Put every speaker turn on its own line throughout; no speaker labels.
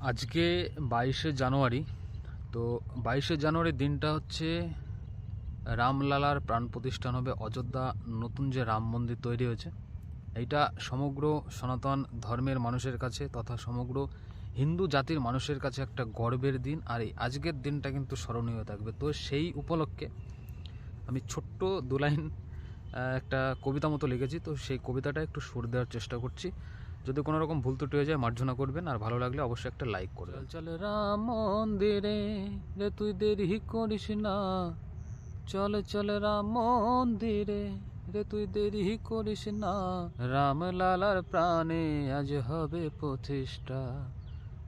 আজকে বাইশে জানুয়ারি তো বাইশে জানুয়ারি দিনটা হচ্ছে রামলালার প্রাণ প্রতিষ্ঠান হবে অযোধ্যা নতুন যে রাম মন্দির তৈরি হয়েছে। এইটা সমগ্র সনাতন ধর্মের মানুষের কাছে তথা সমগ্র হিন্দু জাতির মানুষের কাছে একটা গর্বের দিন আর এই আজকের দিনটা কিন্তু স্মরণীয় থাকবে। তো সেই উপলক্ষে আমি ছোট্ট দু লাইন আহ, একটা কবিতা মতো লিখেছি। তো সেই কবিতাটা একটু সুর দেওয়ার চেষ্টা করছি। যদি কোনো রকম ভুল ত্রুটি হয়ে যায়, মার্জনা করবেন। আর ভালো লাগলে অবশ্যই একটা লাইক করবেন চল রাম মন্দিরে, রে তুই দেরি করিস না। চল চল রাম মন্দিরে, রে তুই দেরি করিস না। রাম লালার প্রাণে আজ হবে প্রতিষ্ঠা।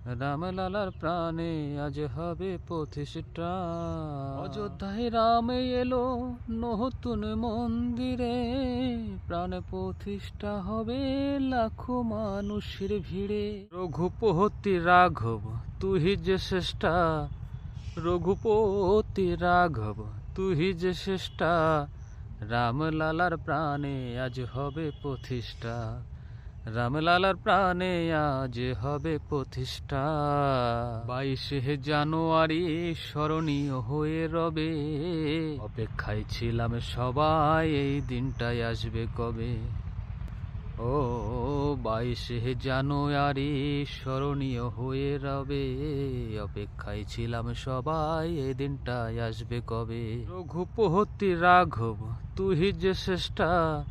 রাম লালার প্রাণে আজ হবে প্রতিষ্ঠা। অযোধ্যায় রাম এলো নতুন মন্দিরে প্রাণ প্রতিষ্ঠা হবে লাখো মানুষের ভিড়ে। রঘুপতি রাঘব তুই যে শ্রেষ্ঠা। রঘুপতি রাঘব তুই যে শ্রেষ্ঠা। রামলালার প্রাণে আজ হবে প্রতিষ্ঠা। রামলালার প্রাণে আজ হবে প্রতিষ্ঠা। বাইশে জানুয়ারি স্মরণীয় হয়ে রবে। অপেক্ষায় ছিলাম সবাই, এই দিনটাই আসবে কবে? ও, বাইশে জানুয়ারি স্মরণীয় হয়ে রবে। অপেক্ষায় ছিলাম সবাই, এই দিনটাই আসবে কবে? রঘুপতি রাঘব, তুই যে শ্রেষ্ঠা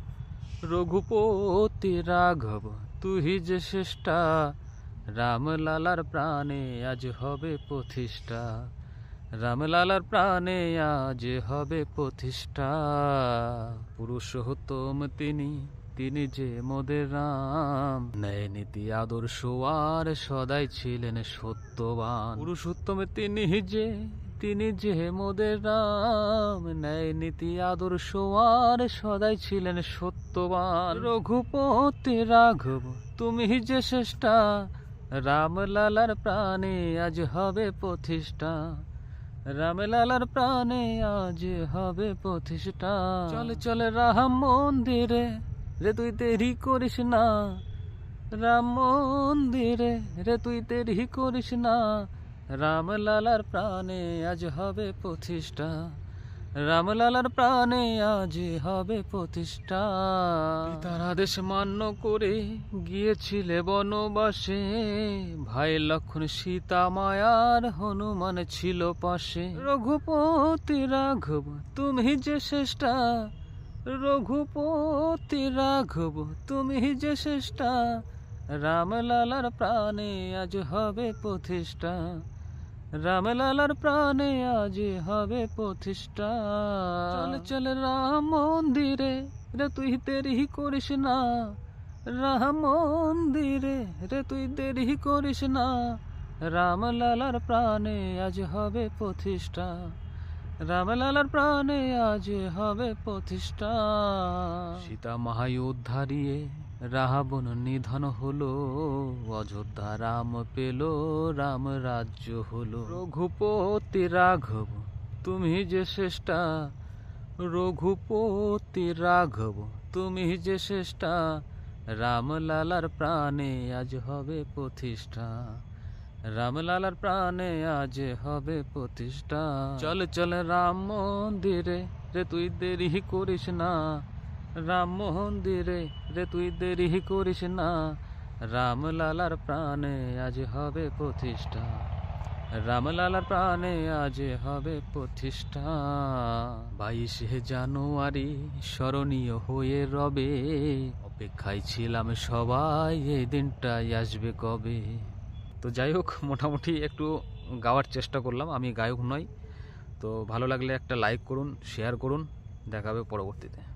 রঘুপতি রাঘব, তুই যে শ্রেষ্ঠা, রামলালার প্রাণে আজ হবে প্রতিষ্ঠা। রামলালার প্রাণে আজ হবে প্রতিষ্ঠা। পুরুষোত্তম তিনি তিনি যে মোদের রাম। ন্যায় নীতি আদর্শ আর সদাই ছিলেন সত্যবান। পুরুষোত্তম তিনি যে তিনি যে মোদের রাম। ন্যায় নীতি আদর্শ আর সদাই ছিলেন সত্যবান। রঘুপতি রাঘব তুমি যে শ্রেষ্ঠা রামলালার প্রাণে আজ হবে প্রতিষ্ঠা। রামলালার প্রাণে আজ হবে প্রতিষ্ঠা। চলে চলে। রাম মন্দিরে রে তুই দেরি করিস না। রাম মন্দিরে রে তুই দেরি করিস না। রামলালার প্রাণে আজ হবে প্রতিষ্ঠা। রামলালার প্রাণে আজ হবে প্রতিষ্ঠা। তার আদেশ মান্য করে গিয়েছিলে বনবাসে। ভাই লক্ষণ সীতা মায়ার হনুমান ছিল পাশে। রঘুপতি রাঘব, তুমি যে শ্রেষ্ঠা। রঘুপতি রাঘব, তুমি যে শ্রেষ্ঠা। রামলালার প্রাণে আজ হবে প্রতিষ্ঠা। রামলালার প্রাণে আজ হবে প্রতিষ্ঠা। চল চল রাম মন্দিরে, রে তুই দেরি করিস না। রাম মন্দিরে, রে তুই দেরি করিস না। রামলালার প্রাণে আজ হবে প্রতিষ্ঠা। রামলালার প্রাণে আজ হবে প্রতিষ্ঠা। সীতা মাহাই উদ্ধারিয়ে রাবণ নিধন হলো, অযোধ্যা রাম পেল, রাম রাজ্য হলো। রঘুপতি রাঘব, তুমি যে শ্রেষ্ঠা, রঘুপতি রাঘব, তুমি যে শ্রেষ্ঠা, রামলালার প্রাণে আজ হবে প্রতিষ্ঠা। রামলালার প্রাণে আজ হবে প্রতিষ্ঠা। চল চল রাম মন্দিরে রে, তুই দেরি করিস না। রাম মন্দিরে রে তুই দেরি করিস না রামলালার প্রাণে আজ হবে প্রতিষ্ঠা রামলালার প্রাণে আজ হবে প্রতিষ্ঠা বাইশে জানুয়ারি স্মরণীয় হয়ে রবে অপেক্ষায় ছিলাম সবাই এই দিনটাই আসবে কবে তো যাই হোক মোটামুটি একটু গাওয়ার চেষ্টা করলাম আমি গায়ক নই তো ভালো লাগলে একটা লাইক করুন শেয়ার করুন, দেখাবে পরবর্তীতে।